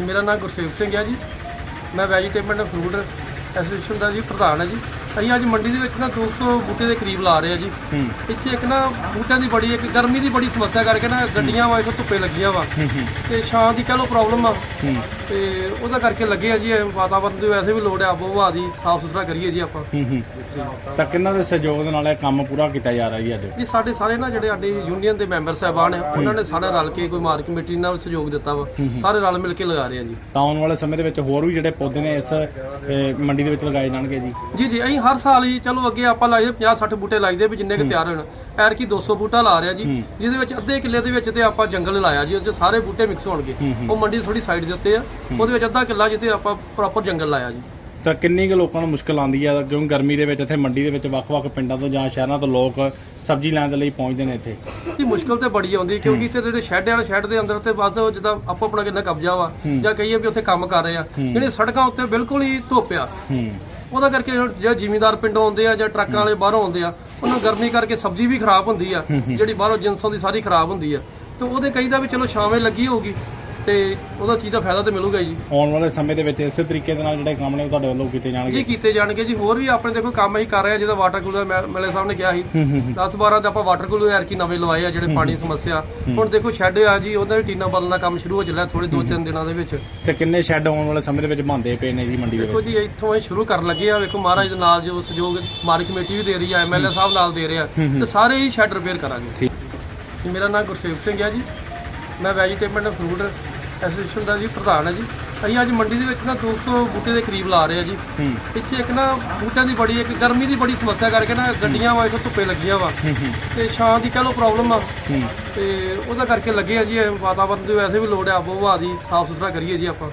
ਮੇਰਾ ਨਾਮ ਗੁਰਸੇਵ ਸਿੰਘ ਹੈ ਜੀ। ਮੈਂ ਵੈਜੀਟੇਬਲ ਐਂਡ ਫਰੂਟ ਐਸੋਸੀਏਸ਼ਨ ਦਾ ਜੀ ਪ੍ਰਧਾਨ ਹੈ ਜੀ। ਅਸੀਂ ਅੱਜ ਮੰਡੀ ਦੇ ਵਿੱਚ ਨਾ 200 ਬੂਟੇ ਦੇ ਕਰੀਬ ਲਾ ਰਹੇ ਆ ਜੀ। ਇੱਥੇ ਇੱਕ ਨਾ ਬੂਟਿਆਂ ਦੀ ਬੜੀ ਇੱਕ ਗਰਮੀ ਦੀ ਬੜੀ ਸਮੱਸਿਆ ਕਰਕੇ ਨਾ ਗੱਡੀਆਂ ਵਾ ਇੱਥੇ ਧੁੱਪੇ ਲੱਗੀਆਂ ਵਾ। ਤੇ ਛਾਂ ਦੀ ਕਹ ਲੋ ਪ੍ਰੋਬਲਮ ਆ। ਤੇ ਉਹਦਾ ਕਰਕੇ ਲੱਗੇ ਆ ਜੀ ਇਹ ਵਾਤਾਵਰਨ ਦੀ ਵੈਸੇ ਵੀ ਲੋੜ ਆ ਆਬੋ ਹਵਾ ਦੀ ਸਾਫ਼ ਸੁਥਰਾ ਕਰੀਏ ਜੀ ਆਪਾਂ। ਹੂੰ ਹੂੰ। ਤਾਂ ਕਿੰਨਾਂ ਦੇ ਸਹਿਯੋਗ ਦੇ ਨਾਲ ਇਹ ਕੰਮ ਪੂਰਾ ਕੀਤਾ ਜਾ ਰਿਹਾ ਜੀ ਅੱਜ? ਜੀ ਸਾਡੇ ਸਾਰੇ ਨਾ ਜਿਹੜੇ ਸਾਡੇ ਯੂਨੀਅਨ ਦੇ ਮੈਂਬਰ ਸਾਹਿਬਾਨ ਆ ਉਹਨਾਂ ਨੇ ਸਾਰੇ ਰਲ ਕੇ ਕੋਈ ਮਾਰਕ ਕਮੇਟੀ ਨਾਲ ਸਹਿਯੋਗ ਦਿੱਤਾ ਵਾ। ਸਾਰੇ ਰਲ ਮਿਲ ਕੇ ਲਗਾ ਰਹੇ ਆ ਜੀ। ਤਾਂ ਆਉਣ ਵਾਲੇ ਸਮੇਂ ਦੇ ਵਿੱਚ ਹੋਰ ਵੀ ਜਿਹੜੇ ਪੌਦੇ ਨੇ ਇਸ ਅਹ, ਮੰਡੀ ਦੇ ਵਿੱਚ ਲਗਾਏ ਜਾਣਗੇ ਜੀ? ਜੀ ਜੀ ਅਸੀਂ ਹਰ ਸਾਲ ਹੀ ਚਲੋ ਅੱਗੇ ਆਪਾਂ ਲਾਈਦੇ 50 60 ਬੂਟੇ ਲਾਈਦੇ ਵੀ ਜਿੰਨੇ ਕਿ ਤਿਆਰ ਹੋਣ। ਐਰ ਕੀ 200 ਬੂਟਾ ਲਾ ਰਿਹਾ ਜੀ ਜਿਹਦੇ ਵਿੱਚ ਅੱਧੇ ਕਿੱਲੇ ਦੇ ਵਿੱਚ ਤੇ ਆਪਾਂ ਜੰਗਲ ਲਾਇਆ ਜੀ ਉਹਦੇ ਸਾਰੇ ਬੂਟੇ ਮਿਕਸ ਹੋਣਗੇ। ਉਹ ਮੰਡੀ ਥੋੜੀ ਸਾਈਡ ਦੇ ਉੱਤੇ ਆ। ਉਹਦੇ ਵਿੱਚ ਅੱਧਾ ਕਿੱਲਾ ਜਿੱਥੇ ਆਪਾਂ ਪ੍ਰੋਪਰ ਜੰਗਲ ਲਾਇਆ ਜੀ। ਤਾਂ ਕਿੰਨੀ ਕੁ ਲੋਕਾਂ ਨੂੰ ਮੁਸ਼ਕਲ ਆਉਂਦੀ ਆ? ਕਿਉਂਕਿ ਗਰਮੀ ਦੇ ਵਿੱਚ ਇੱਥੇ ਮੰਡੀ ਦੇ ਵਿੱਚ ਵੱਖ-ਵੱਖ ਪਿੰਡਾਂ ਤੋਂ ਜਾਂ ਸ਼ਹਿਰਾਂ ਤੋਂ ਲੋਕ ਸਬਜ਼ੀ ਲੈਣ ਦੇ ਲਈ ਪਹੁੰਚਦੇ ਨੇ ਇੱਥੇ? ਇਹ ਮੁਸ਼ਕਲ ਤੇ ਬੜੀ ਆਉਂਦੀ ਕਿਉਂਕਿ ਇੱਥੇ ਜਿਹੜੇ ਸ਼ੈੱਡ ਆ ਸ਼ੈੱਡ ਦੇ ਅੰਦਰ ਤੇ ਬਸ ਜਿੱਦਾਂ ਆਪੋ ਆਪਣਾ ਕਿੰਨਾ ਕਬਜ਼ਾ ਵਾ ਜਾਂ ਕਹੀਏ ਵੀ ਉੱਥੇ ਕੰਮ ਕਰ ਰਹੇ ਆ। ਜਿਹੜੇ ਸੜਕਾਂ ਉੱਤੇ ਬਿਲਕੁਲ ਹੀ ਧੁੱਪ ਆ। ਉਹਦਾ ਕਰਕੇ ਜਿਹੜੇ ਜ਼ਿਮੀਂਦਾਰ ਪਿੰਡੋਂ ਆਉਂਦੇ ਆ ਜਾਂ ਟਰੱਕਾਂ ਵਾਲੇ ਬਾਹਰੋਂ ਆਉਂਦੇ ਆ ਉਹਨਾਂ ਗਰਮੀ ਕਰਕੇ ਸਬਜ਼ੀ ਵੀ ਖਰਾਬ ਹੁੰਦੀ ਆ। ਜਿਹੜੀ ਬਾਹਰੋਂ ਜਿੰਸਾਂ ਦੀ ਸਾਰੀ ਖਰਾਬ ਹੁੰਦੀ ਆ। ਤੇ ਉਹਦੇ ਕਹੀਦਾ ਵੀ ਚਲੋ ਛਾਵੇਂ ਲੱਗੀ ਹੋਊਗੀ। ਤੇ ਉਹਦਾ ਚੀਜ਼ ਦਾ ਫਾਇਦਾ ਤੇ ਮਿਲੂਗਾ ਜੀ? ਆਉਣ ਵਾਲੇ ਸਮੇਂ ਦੇ ਵਿੱਚ ਇਸੇ ਤਰੀਕੇ ਦੇ ਨਾਲ ਜਿਹੜੇ ਕੰਮ ਨੇ ਉਹ ਤੁਹਾਡੇ ਵੱਲੋਂ ਕੀਤੇ ਜੀ ਜਾਣਗੇ ਕੀਤੇ ਜਾਣਗੇ ਜੀ। ਹੋਰ ਵੀ ਆਪਣੇ ਦੇਖੋ ਕੰਮ ਹੀ ਕਰ ਰਹੇ ਆ ਜਿਹਦਾ ਵਾਟਰ ਕੂਲਰ ਮੈਲੇ ਸਾਹਿਬ ਨੇ ਕਿਹਾ ਸੀ। 10 12 ਤੇ ਆਪਾਂ ਵਾਟਰ ਕੂਲਰ ਯਾਰ ਕੀ ਨਵੇਂ ਲਵਾਏ ਆ ਜਿਹੜੇ ਪਾਣੀ ਦੀ ਸਮੱਸਿਆ। ਹੁਣ ਦੇਖੋ ਸ਼ੈੱਡ ਆ ਜੀ ਉਹਦਾ ਵੀ ਟੀਨਾ ਬਦਲਣ ਦਾ ਕੰਮ ਸ਼ੁਰੂ ਹੋ ਚੱਲਿਆ ਥੋੜੇ ਦੋ ਤਿੰਨ ਦਿਨਾਂ ਦੇ ਵਿੱਚ। ਤੇ ਕਿੰਨੇ ਸ਼ੈੱਡ ਆਉਣ ਵਾਲੇ ਸਮੇਂ ਦੇ ਵਿੱਚ ਬੰਦੇ ਪਏ ਨੇ ਜੀ ਮੰਡੀ ਦੇ ਦੇਖੋ ਵਿੱਚ? ਜੀ ਇੱਥੋਂ ਇਹ ਸ਼ੁਰੂ ਕਰਨ ਲੱਗੇ ਆ। ਵੇਖੋ ਮਹਾਰਾਜ ਦੇ ਨਾਲ ਜੋ ਸਹਿਯੋਗ ਮਾਰਕ ਕਮੇਟੀ ਵੀ ਦੇ ਰਹੀ ਆ ਐਮਐਲਏ ਸਾਹਿਬ ਨਾਲ ਦੇ ਰਹੇ ਤੇ ਸਾਰੇ ਹੀ ਸ਼ੈੱਡ ਰਿਪੇਅਰ ਕਰਾਂਗੇ। ਠੀਕ। ਮੇਰਾ ਨਾਮ ਗੁਰਸੇਵ ਸਿੰਘ ਹੈ ਜੀ। ਮੈਂ ਵੈਜੀਟੇਬਲ ਐਂਡ ਫਰੂਟ ਐਸੋਸੀਏਸ਼ਨ ਦਾ ਜੀ ਪ੍ਰਧਾਨ ਹੈ ਜੀ। ਅਸੀਂ ਅੱਜ ਮੰਡੀ ਦੇ ਵਿੱਚ ਨਾ 200 ਬੂਟੇ ਦੇ ਕਰੀਬ ਲਾ ਰਹੇ ਆ ਜੀ। ਇੱਥੇ ਇੱਕ ਨਾ ਬੂਟਿਆਂ ਦੀ ਬੜੀ ਇੱਕ ਗਰਮੀ ਦੀ ਬੜੀ ਸਮੱਸਿਆ ਕਰਕੇ ਨਾ ਗੱਡੀਆਂ ਵਾ ਇੱਥੇ ਧੁੱਪੇ ਲੱਗੀਆਂ ਵਾ। ਤੇ ਛਾਂ ਦੀ ਕਹ ਲੋ ਪ੍ਰੋਬਲਮ ਆ। ਤੇ ਉਹਦਾ ਕਰਕੇ ਲੱਗੇ ਆ ਜੀ ਇਹ ਵਾਤਾਵਰਨ ਦੀ ਵੈਸੇ ਵੀ ਲੋੜ ਆ ਆਬੋ ਹਵਾ ਦੀ ਸਾਫ਼ ਸੁਥਰਾ ਕਰੀਏ ਜੀ ਆਪਾਂ।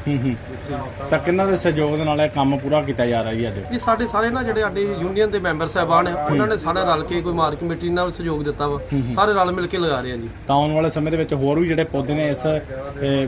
ਤਾਂ ਕਿੰਨਾਂ ਦੇ ਸਹਿਯੋਗ ਦੇ ਨਾਲ ਇਹ ਕੰਮ ਪੂਰਾ ਕੀਤਾ ਜਾ ਰਿਹਾ ਜੀ ਅੱਜ? ਜੀ ਸਾਡੇ ਸਾਰੇ ਨਾ ਜਿਹੜੇ ਸਾਡੇ ਯੂਨੀਅਨ ਦੇ ਮੈਂਬਰ ਸਾਹਿਬਾਨ ਆ ਉਹਨਾਂ ਨੇ ਸਾਰੇ ਰਲ ਕੇ ਕੋਈ ਮਾਰਕ ਕਮੇਟੀ ਨਾਲ ਸਹਿਯੋਗ ਦਿੱਤਾ ਵਾ। ਸਾਰੇ ਰਲ ਮਿਲ ਕੇ ਲਗਾ ਰਹੇ ਆ ਜੀ। ਤਾਂ ਆਉਣ ਵਾਲੇ ਸਮੇਂ ਦੇ ਵਿੱਚ ਹੋਰ ਵੀ ਜਿਹੜੇ ਪੌਦੇ ਨੇ ਇਸ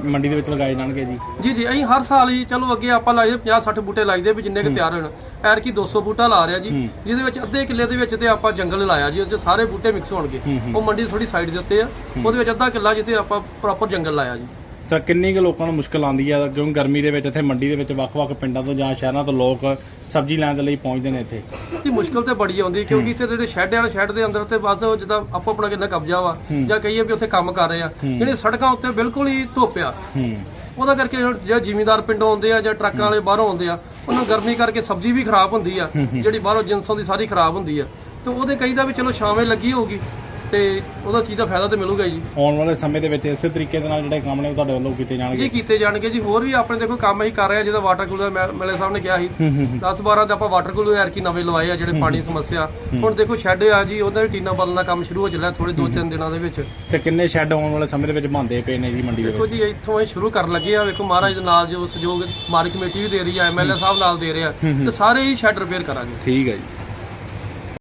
ਮੰਡੀ ਦੇ ਵਿੱਚ ਲਗਾਏ ਜਾਣਗੇ ਜੀ? ਜੀ ਜੀ ਅਸੀਂ ਹਰ ਸਾਲ ਹੀ ਚਲੋ ਅੱਗੇ ਆਪਾਂ ਲਾਈਦੇ 50 60 ਬੂਟੇ ਲਾਈਦੇ ਵੀ ਜਿੰਨੇ ਕਿ ਤਿਆਰ ਹੋਣ। ਐਰ ਕੀ 200 ਬੂਟਾ ਲਾ ਰਿਹਾ ਜੀ ਜਿਹਦੇ ਵਿੱਚ ਅੱਧੇ ਕਿੱਲੇ ਦੇ ਵਿੱਚ ਤੇ ਆਪਾਂ ਜੰਗਲ ਲਾਇਆ ਜੀ ਉਹਦੇ ਸਾਰੇ ਬੂਟੇ ਮਿਕਸ ਹੋਣਗੇ। ਉਹ ਮੰਡੀ ਥੋੜੀ ਸਾਈਡ ਦੇ ਉੱਤੇ ਆ। ਉਹਦੇ ਵਿੱਚ ਅੱਧਾ ਕਿੱਲਾ ਜਿੱਥੇ ਆਪਾਂ ਪ੍ਰੋਪਰ ਜੰਗਲ ਲਾਇਆ ਜੀ। ਤਾਂ ਕਿੰਨੀ ਕੁ ਲੋਕਾਂ ਨੂੰ ਮੁਸ਼ਕਲ ਆਉਂਦੀ ਆ ਕਿਉਂਕਿ ਗਰਮੀ ਦੇ ਵਿੱਚ ਇੱਥੇ ਮੰਡੀ ਦੇ ਵਿੱਚ ਵੱਖ-ਵੱਖ ਪਿੰਡਾਂ ਤੋਂ ਜਾਂ ਸ਼ਹਿਰਾਂ ਤੋਂ ਲੋਕ ਸਬਜ਼ੀ ਲੈਣ ਦੇ ਲਈ ਪਹੁੰਚਦੇ ਨੇ ਇੱਥੇ? ਇਹ ਮੁਸ਼ਕਲ ਤੇ ਬੜੀ ਆਉਂਦੀ ਕਿਉਂਕਿ ਇੱਥੇ ਜਿਹੜੇ ਸ਼ੈੱਡ ਆ ਸ਼ੈੱਡ ਦੇ ਅੰਦਰ ਤੇ ਬਸ ਜਿੱਦਾਂ ਆਪੋ ਆਪਣਾ ਕਿੰਨਾ ਕਬਜ਼ਾ ਵਾ ਜਾਂ ਕਹੀਏ ਵੀ ਉੱਥੇ ਕੰਮ ਕਰ ਰਹੇ ਆ। ਜਿਹੜੇ ਸੜਕਾਂ ਉੱਤੇ ਬਿਲਕੁਲ ਹੀ ਧੁੱਪ ਆ। ਹੂੰ। ਉਹਦਾ ਕਰਕੇ ਜਿਹੜੇ ਜ਼ਿਮੀਂਦਾਰ ਪਿੰਡੋਂ ਆਉਂਦੇ ਆ ਜਾਂ ਟਰੱਕਾਂ ਵਾਲੇ ਬਾਹਰੋਂ ਆਉਂਦੇ ਆ ਉਹਨਾਂ ਗਰਮੀ ਕਰਕੇ ਸਬਜ਼ੀ ਵੀ ਖਰਾਬ ਹੁੰਦੀ ਆ ਜਿਹੜੀ ਬਾਹਰੋਂ ਜਿੰਸਾਂ ਦੀ ਸਾਰੀ ਖਰਾਬ ਹੁੰਦੀ ਆ। ਤੇ ਉਹਦੇ ਕਹੀਦਾ ਵੀ ਚਲੋ ਛਾਵੇਂ ਲੱਗੀ ਹੋਊਗੀ। ਤੇ ਉਹਦਾ ਚੀਜ਼ ਦਾ ਫਾਇਦਾ ਤੇ ਮਿਲੂਗਾ ਜੀ? ਆਉਣ ਵਾਲੇ ਸਮੇਂ ਦੇ ਵਿੱਚ ਇਸੇ ਤਰੀਕੇ ਦੇ ਨਾਲ ਜਿਹੜੇ ਕੰਮ ਨੇ ਉਹ ਤੁਹਾਡੇ ਵੱਲੋਂ ਕੀਤੇ ਜਾਣਗੇ। ਜੀ ਕੀਤੇ ਜਾਣਗੇ ਜੀ। ਹੋਰ ਵੀ ਆਪਣੇ ਦੇਖੋ ਕੰਮ ਹੀ ਕਰ ਰਹੇ ਆ ਜਿਹਦਾ ਵਾਟਰ ਕੂਲਰ ਮੈਲੇ ਸਾਹਿਬ ਨੇ ਕਿਹਾ ਸੀ। 10 12 ਤੇ ਆਪਾਂ ਵਾਟਰ ਕੂਲਰ ਯਾਰ ਕੀ ਨਵੇਂ ਲਵਾਏ ਆ ਜਿਹੜੇ ਪਾਣੀ ਸਮੱਸਿਆ। ਹੁਣ ਦੇਖੋ ਸ਼ੈੱਡ ਆ ਜੀ ਉਹਦਾ ਵੀ ਟੀਨਾ ਬਦਲਣ ਦਾ ਕੰਮ ਸ਼ੁਰੂ ਹੋ ਚੱਲਿਆ ਥੋੜੇ ਦੋ ਤਿੰਨ ਦਿਨਾਂ ਦੇ ਵਿੱਚ। ਤੇ ਕਿੰਨੇ ਸ਼ੈੱਡ ਆਉਣ ਵਾਲੇ ਸਮੇਂ ਦੇ ਵਿੱਚ ਬੰਦੇ ਪਏ ਨੇ ਜੀ ਮੰਡੀ ਦੇ ਦੇਖੋ ਵਿੱਚ? ਜੀ ਇੱਥੋਂ ਇਹ ਸ਼ੁਰੂ ਕਰਨ ਲੱਗੇ ਆ। ਵੇਖੋ ਮਹਾਰਾਜ ਦੇ ਨਾਲ ਜੋ ਸਹਿਯੋਗ ਮਾਰਕ ਕਮੇਟੀ ਵੀ ਦੇ ਰਹੀ ਆ ਐਮਐਲਏ ਸਾਹਿਬ ਨਾਲ ਦੇ ਰਹੇ ਆ। ਤੇ ਸਾਰੇ ਹੀ ਸ਼ੈੱਡ ਰਿਪੇਅਰ ਕਰਾਂਗੇ। ਠੀਕ ਹੈ ਜੀ।